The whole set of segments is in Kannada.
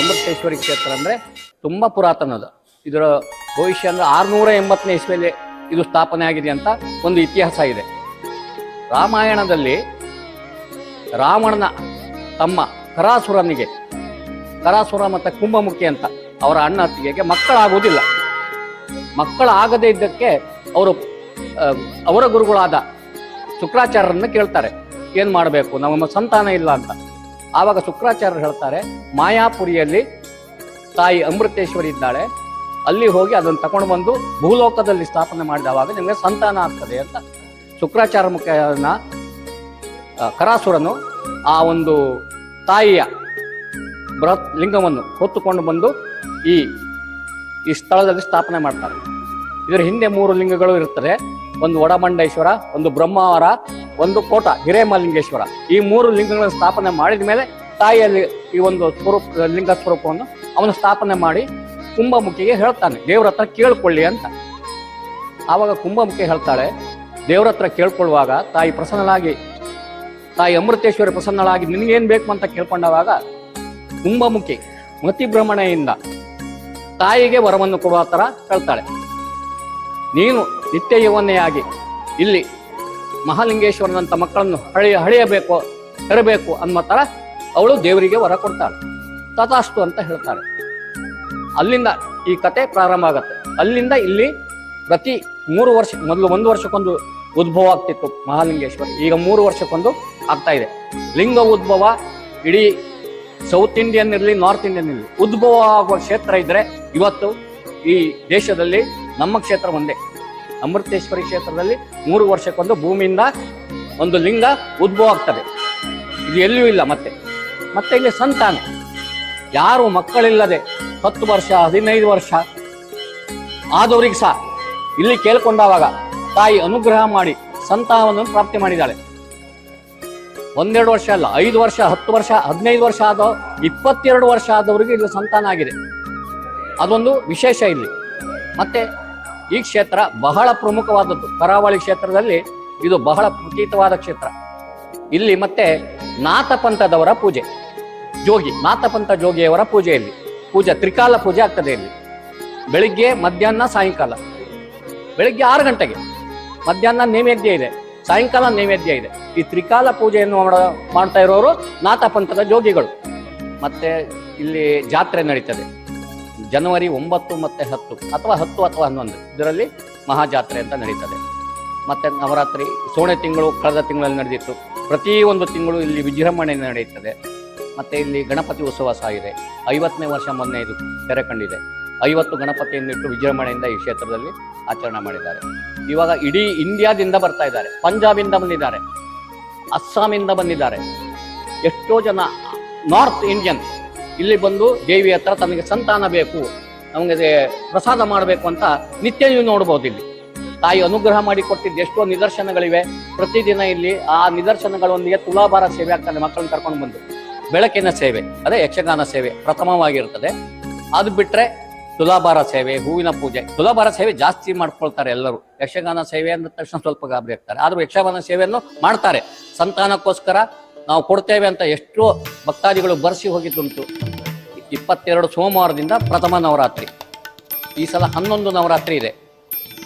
ಅಮೃತೇಶ್ವರಿ ಕ್ಷೇತ್ರ ಅಂದರೆ ತುಂಬ ಪುರಾತನದು ಇದರ ಭವಿಷ್ಯ ಅಂದರೆ ಆರುನೂರ ಎಂಬತ್ತನೇ ಇಸ್ವಿಯಲ್ಲಿ ಇದು ಸ್ಥಾಪನೆ ಆಗಿದೆ ಅಂತ ಒಂದು ಇತಿಹಾಸ ಇದೆ. ರಾಮಾಯಣದಲ್ಲಿ ರಾವಣನ ತಮ್ಮ ಕರಾಸುರನಿಗೆ, ಕರಾಸುರ ಮತ್ತು ಕುಂಭಮುಖಿ ಅಂತ ಅವರ ಅಣ್ಣ ಅತ್ತಿಗೆಗೆ ಮಕ್ಕಳಾಗುವುದಿಲ್ಲ. ಮಕ್ಕಳಾಗದೇ ಇದ್ದಕ್ಕೆ ಅವರು ಅವರ ಗುರುಗಳಾದ ಶುಕ್ರಾಚಾರ್ಯರನ್ನು ಕೇಳ್ತಾರೆ. ಏನು ಮಾಡಬೇಕು? ನಮ್ಮ ಸಂತಾನ ಇಲ್ಲ ಅಂತ. ಆವಾಗ ಶುಕ್ರಾಚಾರ್ಯರು ಹೇಳ್ತಾರೆ, ಮಾಯಾಪುರಿಯಲ್ಲಿ ತಾಯಿ ಅಮೃತೇಶ್ವರಿ ಇದ್ದಾಳೆ, ಅಲ್ಲಿ ಹೋಗಿ ಅದನ್ನು ತಗೊಂಡು ಬಂದು ಭೂಲೋಕದಲ್ಲಿ ಸ್ಥಾಪನೆ ಮಾಡಿದವಾಗ ನಿಮಗೆ ಸಂತಾನ ಆಗ್ತದೆ ಅಂತ ಶುಕ್ರಾಚಾರ್ಯ ಮುಖ್ಯನ ಕರಾಸುರನು ಆ ಒಂದು ತಾಯಿಯ ಬೃಹತ್ ಲಿಂಗವನ್ನು ಹೊತ್ತುಕೊಂಡು ಬಂದು ಈ ಈ ಸ್ಥಳದಲ್ಲಿ ಸ್ಥಾಪನೆ ಮಾಡ್ತಾರೆ. ಇದರ ಹಿಂದೆ ಮೂರು ಲಿಂಗಗಳು ಇರುತ್ತದೆ, ಒಂದು ಒಡಮಂಡೇಶ್ವರ ಒಂದು ಬ್ರಹ್ಮಾವರ ಒಂದು ಕೋಟ ಹಿರೇಮಲಿಂಗೇಶ್ವರ. ಈ ಮೂರು ಲಿಂಗಗಳನ್ನು ಸ್ಥಾಪನೆ ಮಾಡಿದ ಮೇಲೆ ತಾಯಿಯಲ್ಲಿ ಈ ಒಂದು ಸ್ವರೂಪ, ಲಿಂಗ ಸ್ವರೂಪವನ್ನು ಅವನು ಸ್ಥಾಪನೆ ಮಾಡಿ ಕುಂಭಮುಖಿಗೆ ಹೇಳ್ತಾನೆ. ದೇವ್ರ ಹತ್ರ ಕೇಳ್ಕೊಳ್ಳಿ ಅಂತ. ಆವಾಗ ಕುಂಭಮುಖಿ ಹೇಳ್ತಾಳೆ, ದೇವ್ರ ಹತ್ರ ಕೇಳ್ಕೊಳ್ಳುವಾಗ ತಾಯಿ ಪ್ರಸನ್ನಳಾಗಿ, ತಾಯಿ ಅಮೃತೇಶ್ವರಿ ಪ್ರಸನ್ನಳಾಗಿ ನಿನಗೇನು ಬೇಕು ಅಂತ ಕೇಳ್ಕೊಂಡವಾಗ ಕುಂಭಮುಖಿ ಮತಿಭ್ರಮಣೆಯಿಂದ ತಾಯಿಗೆ ವರವನ್ನು ಕೊಡುವ ಥರ ಹೇಳ್ತಾಳೆ. ನೀನು ನಿತ್ಯ ಯುವನೆಯಾಗಿ ಇಲ್ಲಿ ಮಹಾಲಿಂಗೇಶ್ವರನಂತ ಮಕ್ಕಳನ್ನು ಹಳೆಯ ಹಳೆಯಬೇಕು, ತರಬೇಕು ಅನ್ನೋ ಥರ ಅವಳು ದೇವರಿಗೆ ವರ ಕೊಡ್ತಾಳೆ. ತಥಾಸ್ತು ಅಂತ ಹೇಳ್ತಾರೆ. ಅಲ್ಲಿಂದ ಈ ಕತೆ ಪ್ರಾರಂಭ ಆಗುತ್ತೆ. ಅಲ್ಲಿಂದ ಇಲ್ಲಿ ಪ್ರತಿ ಮೂರು ವರ್ಷಕ್ಕೆ ಮೊದಲು ಒಂದು ವರ್ಷಕ್ಕೊಂದು ಉದ್ಭವ ಆಗ್ತಿತ್ತು ಮಹಾಲಿಂಗೇಶ್ವರ. ಈಗ ಮೂರು ವರ್ಷಕ್ಕೊಂದು ಆಗ್ತಾ ಇದೆ. ಲಿಂಗ ಉದ್ಭವ ಇಡೀ ಸೌತ್ ಇಂಡಿಯನ್ ಇರಲಿ ನಾರ್ತ್ ಇಂಡಿಯನ್ ಇರಲಿ ಉದ್ಭವ ಆಗುವ ಕ್ಷೇತ್ರ ಇದ್ರೆ ಇವತ್ತು ಈ ದೇಶದಲ್ಲಿ ನಮ್ಮ ಕ್ಷೇತ್ರ ಒಂದೇ. ಅಮೃತೇಶ್ವರಿ ಕ್ಷೇತ್ರದಲ್ಲಿ ಮೂರು ವರ್ಷಕ್ಕೊಂದು ಭೂಮಿಯಿಂದ ಒಂದು ಲಿಂಗ ಉದ್ಭವ ಆಗ್ತದೆ. ಇದು ಎಲ್ಲಿಯೂ ಇಲ್ಲ ಮತ್ತೆ. ಮತ್ತೆ ಇಲ್ಲಿ ಸಂತಾನ. ಯಾರು ಮಕ್ಕಳಿಲ್ಲದೆ ಹತ್ತು ವರ್ಷ, ಹದಿನೈದು ವರ್ಷ ಆದವರಿಗೆ ಸಹ ಇಲ್ಲಿ ಕೇಳ್ಕೊಂಡಾವಾಗ ತಾಯಿ ಅನುಗ್ರಹ ಮಾಡಿ ಸಂತಾನವನ್ನು ಪ್ರಾಪ್ತಿ ಮಾಡಿದ್ದಾಳೆ. ಒಂದೆರಡು ವರ್ಷ ಅಲ್ಲ, ಐದು ವರ್ಷ, ಹತ್ತು ವರ್ಷ, ಹದಿನೈದು ವರ್ಷ ಆದ, ಇಪ್ಪತ್ತೆರಡು ವರ್ಷ ಆದವರಿಗೆ ಇಲ್ಲಿ ಸಂತಾನ ಆಗಿದೆ. ಅದೊಂದು ವಿಶೇಷ ಇಲ್ಲಿ. ಮತ್ತೆ ಈ ಕ್ಷೇತ್ರ ಬಹಳ ಪ್ರಮುಖವಾದದ್ದು. ಕರಾವಳಿ ಕ್ಷೇತ್ರದಲ್ಲಿ ಇದು ಬಹಳ ಪ್ರತೀತವಾದ ಕ್ಷೇತ್ರ. ಇಲ್ಲಿ ಮತ್ತೆ ನಾಥಪಂಥದವರ ಪೂಜೆ. ಜೋಗಿ, ನಾಥಪಂಥ ಜೋಗಿಯವರ ಪೂಜೆ ಇಲ್ಲಿ. ಪೂಜೆ, ತ್ರಿಕಾಲ ಪೂಜೆ ಆಗ್ತದೆ ಇಲ್ಲಿ. ಬೆಳಿಗ್ಗೆ, ಮಧ್ಯಾಹ್ನ, ಸಾಯಂಕಾಲ. ಬೆಳಿಗ್ಗೆ ಆರು ಗಂಟೆಗೆ. ಮಧ್ಯಾಹ್ನ ನೈವೇದ್ಯ ಇದೆ. ಸಾಯಂಕಾಲ ನೈವೇದ್ಯ ಇದೆ. ಈ ತ್ರಿಕಾಲ ಪೂಜೆಯನ್ನು ಮಾಡ- ಮಾಡ್ತಾ ಇರೋರು ನಾಥಪಂಥದ ಜೋಗಿಗಳು. ಮತ್ತೆ ಇಲ್ಲಿ ಜಾತ್ರೆ ನಡೀತದೆ. ಜನವರಿ ಒಂಬತ್ತು ಮತ್ತೆ ಹತ್ತು, ಅಥವಾ ಹತ್ತು ಅಥವಾ ಹನ್ನೊಂದು, ಇದರಲ್ಲಿ ಮಹಾಜಾತ್ರೆ ಅಂತ ನಡೀತದೆ. ಮತ್ತೆ ನವರಾತ್ರಿ ಸೋಣೆ ತಿಂಗಳು ಕಳೆದ ತಿಂಗಳಲ್ಲಿ ನಡೆದಿತ್ತು. ಪ್ರತಿ ಒಂದು ತಿಂಗಳು ಇಲ್ಲಿ ವಿಜೃಂಭಣೆ ನಡೆಯುತ್ತದೆ. ಮತ್ತೆ ಇಲ್ಲಿ ಗಣಪತಿ ಉತ್ಸವ ಸಹ ಇದೆ. ಐವತ್ತನೇ ವರ್ಷ ಮೊನ್ನೆ ಇದು ತೆರೆ ಕಂಡಿದೆ. ಐವತ್ತು ಗಣಪತಿಯನ್ನಿಟ್ಟು ವಿಜೃಂಭಣೆಯಿಂದ ಈ ಕ್ಷೇತ್ರದಲ್ಲಿ ಆಚರಣೆ ಮಾಡಿದ್ದಾರೆ. ಇವಾಗ ಇಡೀ ಇಂಡಿಯಾದಿಂದ ಬರ್ತಾ ಇದ್ದಾರೆ. ಪಂಜಾಬಿಂದ ಬಂದಿದ್ದಾರೆ. ಅಸ್ಸಾಮಿಂದ ಬಂದಿದ್ದಾರೆ. ಎಷ್ಟೋ ಜನ ನಾರ್ತ್ ಇಂಡಿಯನ್ ಇಲ್ಲಿ ಬಂದು ದೇವಿ ಹತ್ರ ತನಗೆ ಸಂತಾನ ಬೇಕು, ನಮಗೆ ಪ್ರಸಾದ ಮಾಡಬೇಕು ಅಂತ ನಿತ್ಯ ನೀವು ನೋಡ್ಬೋದು ಇಲ್ಲಿ. ತಾಯಿ ಅನುಗ್ರಹ ಮಾಡಿ ಕೊಟ್ಟಿದ್ದ ಎಷ್ಟೋ ನಿದರ್ಶನಗಳಿವೆ. ಪ್ರತಿದಿನ ಇಲ್ಲಿ ಆ ನಿದರ್ಶನಗಳೊಂದಿಗೆ ತುಲಾಭಾರ ಸೇವೆ ಆಗ್ತದೆ ಮಕ್ಕಳನ್ನ ಕರ್ಕೊಂಡು ಬಂದು. ಬೆಳಕಿನ ಸೇವೆ, ಅದೇ ಯಕ್ಷಗಾನ ಸೇವೆ ಪ್ರಥಮವಾಗಿರ್ತದೆ. ಅದು ಬಿಟ್ರೆ ತುಲಾಭಾರ ಸೇವೆ, ಹೂವಿನ ಪೂಜೆ. ತುಲಾಭಾರ ಸೇವೆ ಜಾಸ್ತಿ ಮಾಡ್ಕೊಳ್ತಾರೆ ಎಲ್ಲರೂ. ಯಕ್ಷಗಾನ ಸೇವೆ ಅಂದ ತಕ್ಷಣ ಸ್ವಲ್ಪ ಗಾಬರಿ ಆಗ್ತಾರೆ. ಆದ್ರೂ ಯಕ್ಷಗಾನ ಸೇವೆಯನ್ನು ಮಾಡ್ತಾರೆ. ಸಂತಾನಕ್ಕೋಸ್ಕರ ನಾವು ಕೊಡ್ತೇವೆ ಅಂತ ಎಷ್ಟೋ ಭಕ್ತಾದಿಗಳು ಬರೆಸಿ ಹೋಗಿದ್ದುಂಟು. ಇಪ್ಪತ್ತೆರಡು ಸೋಮವಾರದಿಂದ ಪ್ರಥಮ ನವರಾತ್ರಿ. ಈ ಸಲ ಹನ್ನೊಂದು ನವರಾತ್ರಿ ಇದೆ.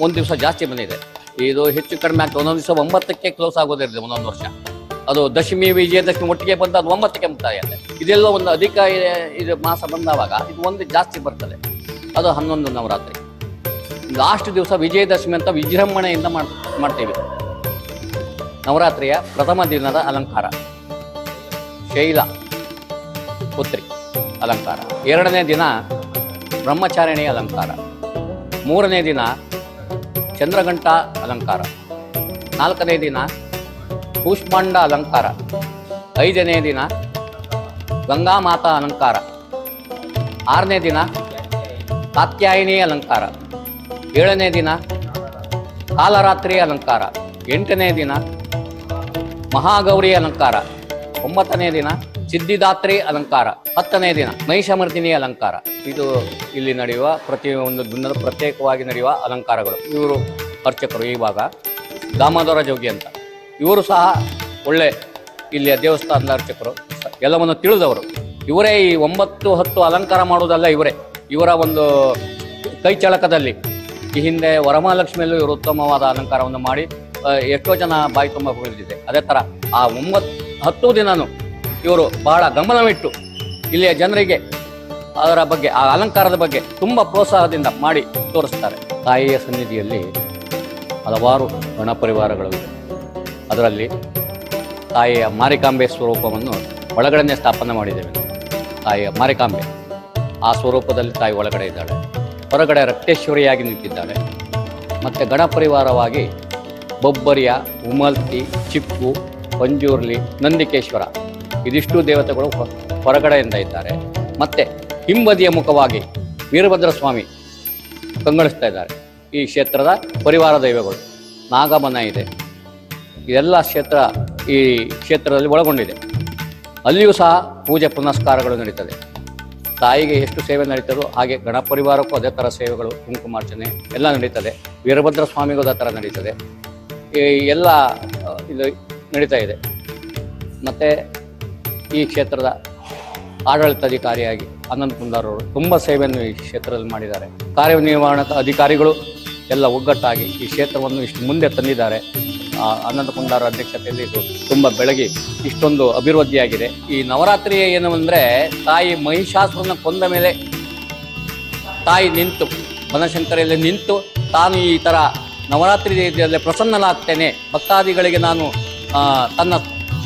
ಒಂದು ದಿವಸ ಜಾಸ್ತಿ ಬಂದಿದೆ. ಇದು ಹೆಚ್ಚು ಕಡಿಮೆ ಆಗ್ತದೆ ಒಂದೊಂದು ದಿವಸ ಒಂಬತ್ತಕ್ಕೆ ಕ್ಲೋಸ್ ಆಗೋದಿರ್ತದೆ ಒಂದೊಂದು ವರ್ಷ. ಅದು ದಶಮಿ, ವಿಜಯದಶಮಿ ಒಟ್ಟಿಗೆ ಬಂದ ಅದು ಒಂಬತ್ತಕ್ಕೆ ಮುಕ್ತಾಯ ಆಗುತ್ತೆ. ಇದೆಲ್ಲ ಒಂದು ಅಧಿಕ ಇದೆ- ಮಾಸ ಬಂದಾವಾಗ ಇದು ಒಂದು ಜಾಸ್ತಿ ಬರ್ತದೆ. ಅದು ಹನ್ನೊಂದು ನವರಾತ್ರಿ. ಲಾಸ್ಟ್ ದಿವಸ ವಿಜಯದಶಮಿ ಅಂತ ವಿಜೃಂಭಣೆಯಿಂದ ಮಾಡ್, ಮಾಡ್ತೀವಿ. ನವರಾತ್ರಿಯ ಪ್ರಥಮ ದಿನದ ಅಲಂಕಾರ. ಶೈಲ, ಪುತ್ರಿ. ಅಲಂಕಾರ. ಎರಡನೇ ದಿನ ಬ್ರಹ್ಮಚಾರಿಣಿ ಅಲಂಕಾರ. ಮೂರನೇ ದಿನ ಚಂದ್ರಘಂಟ ಅಲಂಕಾರ. ನಾಲ್ಕನೇ ದಿನ ಕೂಷ್ಮಾಂಡ ಅಲಂಕಾರ. ಐದನೇ ದಿನ ಗಂಗಾಮಾತಾ ಅಲಂಕಾರ. ಆರನೇ ದಿನ ಕಾತ್ಯಾಯಿನಿ ಅಲಂಕಾರ. ಏಳನೇ ದಿನ ಕಾಲರಾತ್ರಿ ಅಲಂಕಾರ. ಎಂಟನೇ ದಿನ ಮಹಾಗೌರಿ ಅಲಂಕಾರ. ಒಂಬತ್ತನೇ ದಿನ ಸಿದ್ಧಿದಾತ್ರಿ ಅಲಂಕಾರ. ಹತ್ತನೇ ದಿನ ಮಹಿಷಮರ್ದಿನಿ ಅಲಂಕಾರ. ಇದು ಇಲ್ಲಿ ನಡೆಯುವ ಪ್ರತಿಯೊಂದು ದಿನದ ಪ್ರತ್ಯೇಕವಾಗಿ ನಡೆಯುವ ಅಲಂಕಾರಗಳು. ಇವರು ಅರ್ಚಕರು ಇವಾಗ ದಾಮೋದರ ಜೋಗಿ ಅಂತ. ಇವರು ಸಹ ಒಳ್ಳೆ ಇಲ್ಲಿಯ ದೇವಸ್ಥಾನದ ಅರ್ಚಕರು. ಎಲ್ಲವನ್ನು ತಿಳಿದವರು. ಇವರೇ ಈ ಒಂಬತ್ತು ಹತ್ತು ಅಲಂಕಾರ ಮಾಡುವುದಲ್ಲ ಇವರೇ. ಇವರ ಒಂದು ಕೈ ಚಳಕದಲ್ಲಿ. ಈ ಹಿಂದೆ ವರಮಹಾಲಕ್ಷ್ಮಿಯಲ್ಲೂ ಇವರು ಉತ್ತಮವಾದ ಅಲಂಕಾರವನ್ನು ಮಾಡಿ ಎಷ್ಟೋ ಜನ ಬಾಯಿ ತುಂಬ ಹೊಗಳಿದೆ ಅದೇ ಥರ ಆ ಒಂಬತ್ತು ಹತ್ತು ದಿನನೂ ಇವರು ಬಹಳ ಗಮನವಿಟ್ಟು ಇಲ್ಲಿಯ ಜನರಿಗೆ ಅದರ ಬಗ್ಗೆ, ಆ ಅಲಂಕಾರದ ಬಗ್ಗೆ ತುಂಬ ಪ್ರೋತ್ಸಾಹದಿಂದ ಮಾಡಿ ತೋರಿಸ್ತಾರೆ. ತಾಯಿಯ ಸನ್ನಿಧಿಯಲ್ಲಿ ಹಲವಾರು ಗಣ ಪರಿವಾರಗಳು ಅದರಲ್ಲಿ ತಾಯಿಯ ಮಾರಿಕಾಂಬೆ ಸ್ವರೂಪವನ್ನು ಒಳಗಡೆನೆ ಸ್ಥಾಪನೆ ಮಾಡಿದ್ದೇವೆ. ತಾಯಿಯ ಮಾರಿಕಾಂಬೆ ಆ ಸ್ವರೂಪದಲ್ಲಿ ತಾಯಿ ಒಳಗಡೆ ಇದ್ದಾಳೆ. ಹೊರಗಡೆ ರಕ್ತೇಶ್ವರಿಯಾಗಿ ನಿಂತಿದ್ದಾಳೆ. ಮತ್ತು ಗಣಪರಿವಾರವಾಗಿ ಬೊಬ್ಬರಿಯ, ಉಮಲ್ತಿ, ಚಿಕ್ಕು, ಪಂಜೂರ್ಲಿ, ನಂದಿಕೇಶ್ವರ ಇದಿಷ್ಟು ದೇವತೆಗಳು ಹೊರಗಡೆಯಿಂದ ಇದ್ದಾರೆ. ಮತ್ತು ಹಿಂಬದಿಯ ಮುಖವಾಗಿ ವೀರಭದ್ರ ಸ್ವಾಮಿ ಕಂಗೊಳಿಸ್ತಾ ಇದ್ದಾರೆ. ಈ ಕ್ಷೇತ್ರದ ಪರಿವಾರ ದೈವಗಳು. ನಾಗಮನ ಇದೆ. ಇದೆಲ್ಲ ಕ್ಷೇತ್ರ ಈ ಕ್ಷೇತ್ರದಲ್ಲಿ ಒಳಗೊಂಡಿದೆ. ಅಲ್ಲಿಯೂ ಸಹ ಪೂಜೆ ಪುನಸ್ಕಾರಗಳು ನಡೀತದೆ. ತಾಯಿಗೆ ಎಷ್ಟು ಸೇವೆ ನಡೀತದೋ ಹಾಗೆ ಗಣಪರಿವಾರಕ್ಕೂ ಅದೇ ಥರ ಸೇವೆಗಳು, ಕುಂಕುಮಾರ್ಚನೆ ಎಲ್ಲ ನಡೀತದೆ. ವೀರಭದ್ರ ಸ್ವಾಮಿಗೂ ಅದೇ ಥರ ನಡೀತದೆ. ಎಲ್ಲ ಇದು ನಡೀತಾ ಇದೆ. ಮತ್ತು ಈ ಕ್ಷೇತ್ರದ ಆಡಳಿತಾಧಿಕಾರಿಯಾಗಿ ಆನಂದ್ ಕುಂದಾರ್ ಅವರು ತುಂಬ ಸೇವೆಯನ್ನು ಈ ಕ್ಷೇತ್ರದಲ್ಲಿ ಮಾಡಿದ್ದಾರೆ. ಕಾರ್ಯನಿರ್ವಹಣಾ ಅಧಿಕಾರಿಗಳು ಎಲ್ಲ ಒಗ್ಗಟ್ಟಾಗಿ ಈ ಕ್ಷೇತ್ರವನ್ನು ಇಷ್ಟು ಮುಂದೆ ತಂದಿದ್ದಾರೆ. ಆನಂದ ಕುಂದಾರ ಅಧ್ಯಕ್ಷತೆಯಲ್ಲಿ ಇದು ತುಂಬ ಬೆಳಗಿ ಇಷ್ಟೊಂದು ಅಭಿವೃದ್ಧಿಯಾಗಿದೆ. ಈ ನವರಾತ್ರಿ ಏನು ಅಂದರೆ ತಾಯಿ ಮಹಿಷಾಸುರನ ಕೊಂದ ಮೇಲೆ ತಾಯಿ ನಿಂತು, ಬನಶಂಕರಿಯಲ್ಲಿ ನಿಂತು ತಾನು ಈ ಥರ ನವರಾತ್ರಿ ಪ್ರಸನ್ನನಾಗ್ತೇನೆ. ಭಕ್ತಾದಿಗಳಿಗೆ ನಾನು ತನ್ನ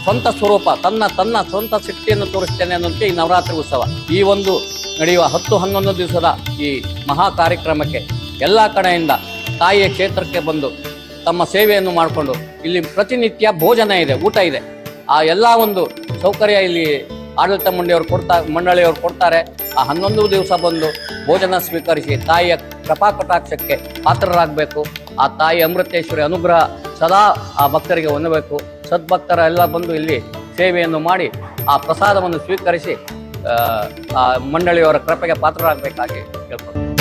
ಸ್ವಂತ ಸ್ವರೂಪ, ತನ್ನ ತನ್ನ ಸ್ವಂತ ಶಕ್ತಿಯನ್ನು ತೋರಿಸ್ತೇನೆ ಅನ್ನೋದಕ್ಕೆ ಈ ನವರಾತ್ರಿ ಉತ್ಸವ. ಈ ಒಂದು ನಡೆಯುವ ಹತ್ತು, ಹನ್ನೊಂದು ದಿವಸದ ಈ ಮಹಾ ಕಾರ್ಯಕ್ರಮಕ್ಕೆ ಎಲ್ಲ ಕಡೆಯಿಂದ ತಾಯಿಯ ಕ್ಷೇತ್ರಕ್ಕೆ ಬಂದು ತಮ್ಮ ಸೇವೆಯನ್ನು ಮಾಡಿಕೊಂಡು ಇಲ್ಲಿ ಪ್ರತಿನಿತ್ಯ ಭೋಜನ ಇದೆ, ಊಟ ಇದೆ. ಆ ಎಲ್ಲ ಒಂದು ಸೌಕರ್ಯ ಇಲ್ಲಿ ಆಡಳಿತ ಮಂಡಳಿಯವರು ಕೊಡ್ತಾ, ಮಂಡಳಿಯವರು ಕೊಡ್ತಾರೆ. ಆ ಹನ್ನೊಂದು ದಿವಸ ಬಂದು ಭೋಜನ ಸ್ವೀಕರಿಸಿ ತಾಯಿಯ ಕೃಪಾ ಕಟಾಕ್ಷಕ್ಕೆ ಪಾತ್ರರಾಗಬೇಕು. ಆ ತಾಯಿ ಅಮೃತೇಶ್ವರಿ ಅನುಗ್ರಹ ಸದಾ ಆ ಭಕ್ತರಿಗೆ ಹೊಂದಬೇಕು. ಸದ್ಭಕ್ತರ ಎಲ್ಲ ಬಂದು ಇಲ್ಲಿ ಸೇವೆಯನ್ನು ಮಾಡಿ ಆ ಪ್ರಸಾದವನ್ನು ಸ್ವೀಕರಿಸಿ ಆ, ಮಂಡಳಿಯವರ ಕೃಪೆಗೆ ಪಾತ್ರರಾಗಬೇಕಾಗಿ ಕೇಳ್ಕೊಂಡು